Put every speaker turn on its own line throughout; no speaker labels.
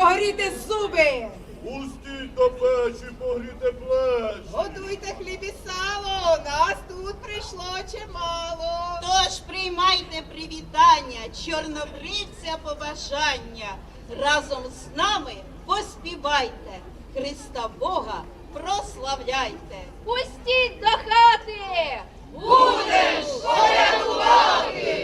погріти зуби.
Пустіть до печі, погріте плеч!
Годуйте хліб і сало, нас тут прийшло чимало.
Тож приймайте привітання, чорнобривця побажання. Разом з нами поспівайте, Христа Бога прославляйте.
Пустіть до хати!
Будеш порятувати.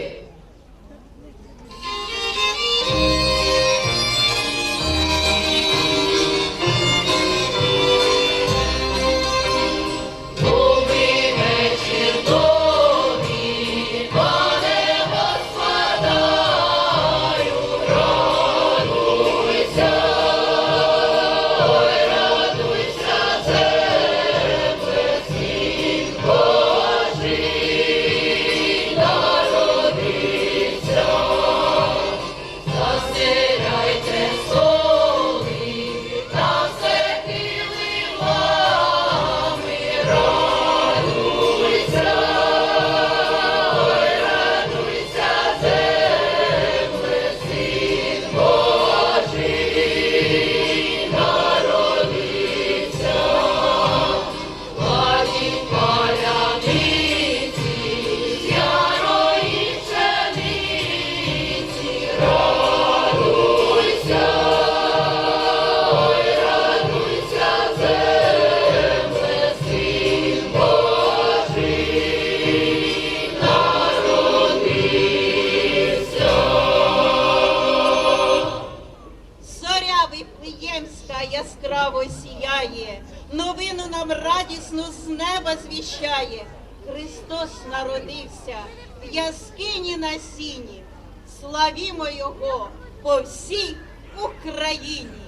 Яскраво сіяє, новину нам радісну з неба звіщає. Христос народився в яскині на сіні. Славімо Його по всій Україні.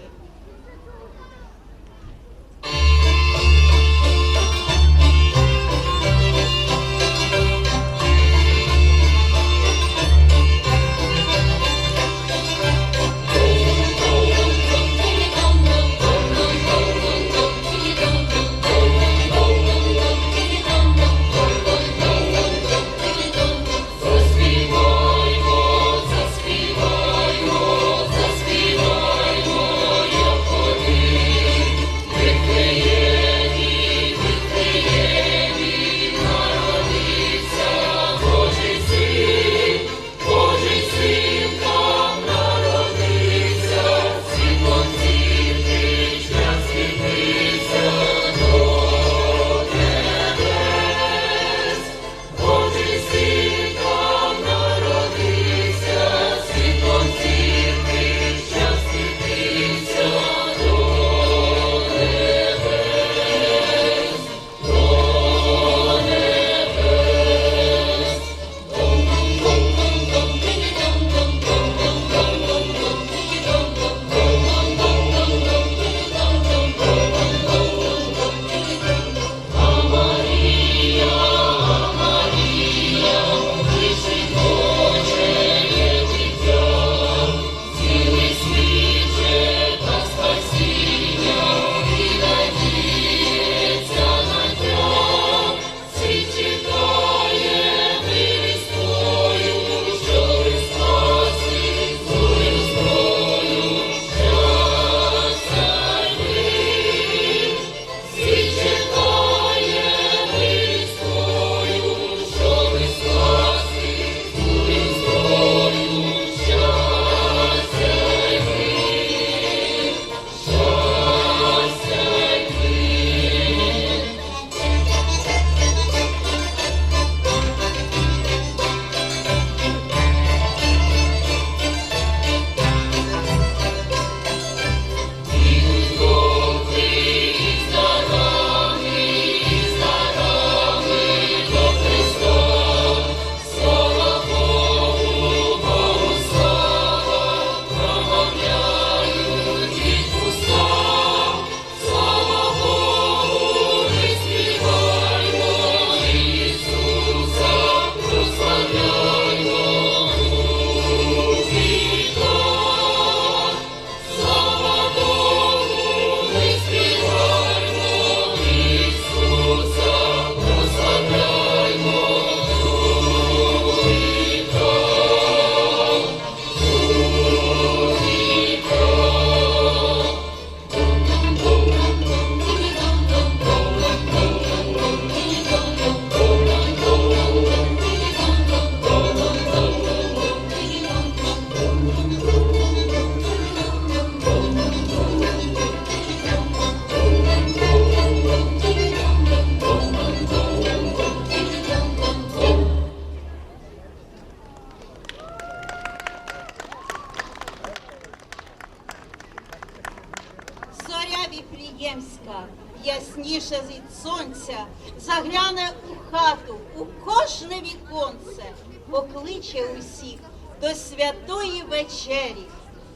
ясніше від сонця, загляне у хату, у кожне віконце, покличе усіх до святої вечері,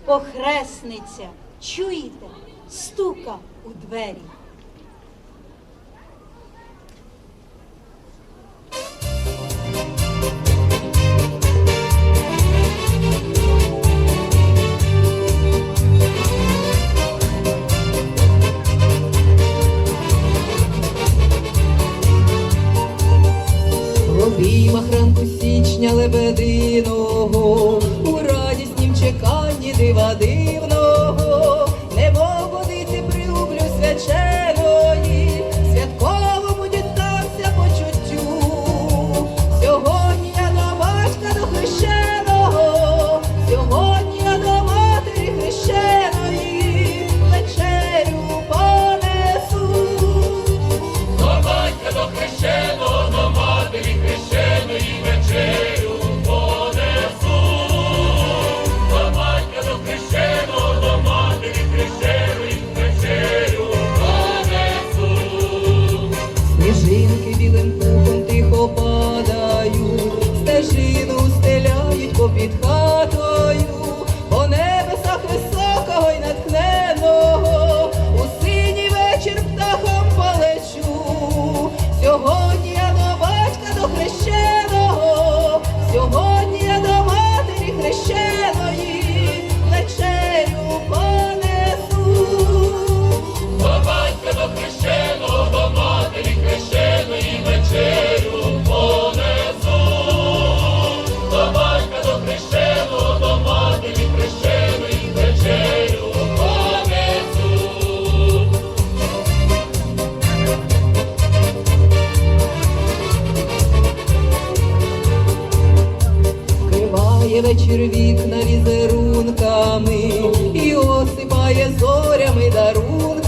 похресниця, чуєте, стука у двері.
baby when blue. вікна візерунками і осипає зорями дарунками.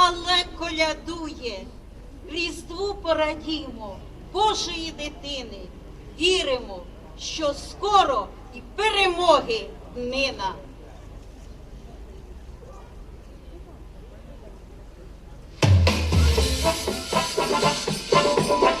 але колядує, різдву порадімо Божої дитини. Віримо, що скоро і перемоги днина. Thank you.